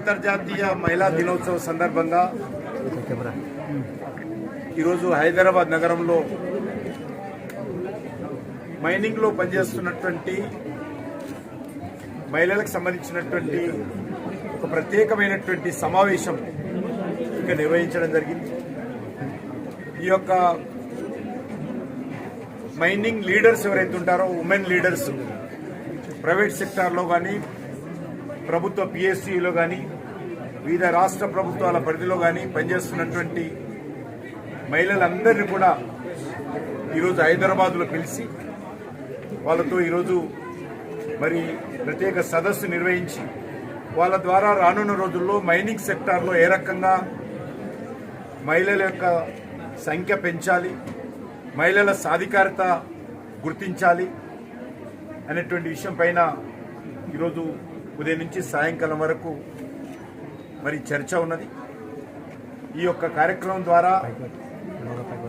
అంతర్జాతీయ మహిళా దినోత్సవ సందర్భంగా ఈరోజు హైదరాబాద్ నగరంలో మైనింగ్లో పనిచేస్తున్నటువంటి మహిళలకు సంబంధించినటువంటి ఒక ప్రత్యేకమైనటువంటి సమావేశం ఇక్కడ నిర్వహించడం జరిగింది. ఈ యొక్క మైనింగ్ లీడర్స్ ఎవరైతే ఉంటారో ఉమెన్ లీడర్స్ ప్రైవేట్ సెక్టార్లో కానీ ప్రభుత్వ పిఎస్సిలో కానీ వివిధ రాష్ట్ర ప్రభుత్వాల పరిధిలో కానీ పనిచేస్తున్నటువంటి మహిళలందరినీ కూడా ఈరోజు హైదరాబాద్లో పిలిచి వాళ్ళతో ఈరోజు మరి ప్రత్యేక సదస్సు నిర్వహించి వాళ్ళ ద్వారా రానున్న రోజుల్లో మైనింగ్ సెక్టార్లో ఏ రకంగా మహిళల యొక్క సంఖ్య పెంచాలి మహిళల సాధికారత గుర్తించాలి అనేటువంటి విషయం పైన ఈరోజు ఉదయం నుంచి సాయంకాలం వరకు మరి చర్చ ఉన్నది. ఈ యొక్క కార్యక్రమం ద్వారా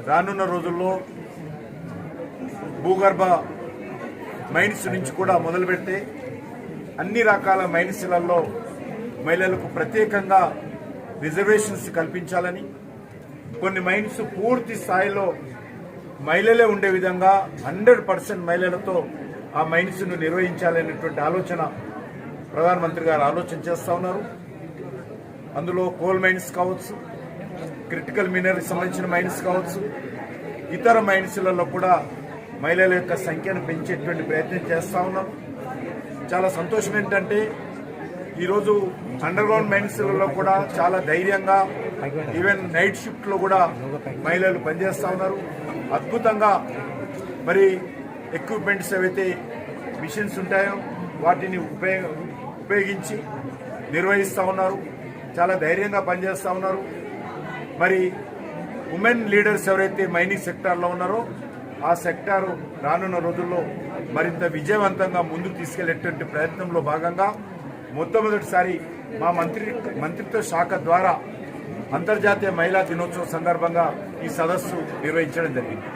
రానున్న రోజుల్లో భూగర్భ మైన్స్ నుంచి కూడా మొదలు పెడితే అన్ని రకాల మైన్స్లలో మహిళలకు ప్రత్యేకంగా రిజర్వేషన్స్ కల్పించాలని కొన్ని మైన్స్ పూర్తి స్థాయిలో మహిళలే ఉండే విధంగా హండ్రెడ్ పర్సెంట్ మహిళలతో ఆ మైన్స్ను నిర్వహించాలనేటువంటి ఆలోచన ప్రధానమంత్రి గారు ఆలోచన చేస్తూ ఉన్నారు. అందులో కోల్ మైన్స్ కావచ్చు క్రిటికల్ మినరల్కి సంబంధించిన మైన్స్ కావచ్చు ఇతర మైన్స్లలో కూడా మహిళల యొక్క సంఖ్యను పెంచేటువంటి ప్రయత్నం చేస్తూ ఉన్నాం. చాలా సంతోషం ఏంటంటే ఈరోజు అండర్ గ్రౌండ్ మైన్స్లలో కూడా చాలా ధైర్యంగా ఈవెన్ నైట్ షిఫ్ట్లో కూడా మహిళలు పనిచేస్తూ ఉన్నారు. అద్భుతంగా మరి ఎక్విప్మెంట్స్ ఏవైతే మిషన్స్ ఉంటాయో వాటిని ఉపయోగ ఉపయోగించి నిర్వహిస్తూ ఉన్నారు. చాలా ధైర్యంగా పనిచేస్తూ ఉన్నారు. మరి ఉమెన్ లీడర్స్ ఎవరైతే మైనింగ్ సెక్టార్లో ఉన్నారో ఆ సెక్టారు రానున్న రోజుల్లో మరింత విజయవంతంగా ముందుకు తీసుకెళ్ళేటువంటి ప్రయత్నంలో భాగంగా మొట్టమొదటిసారి మా మంత్రి మంత్రిత్వ శాఖ ద్వారా అంతర్జాతీయ మహిళా దినోత్సవం సందర్భంగా ఈ సదస్సు నిర్వహించడం జరిగింది.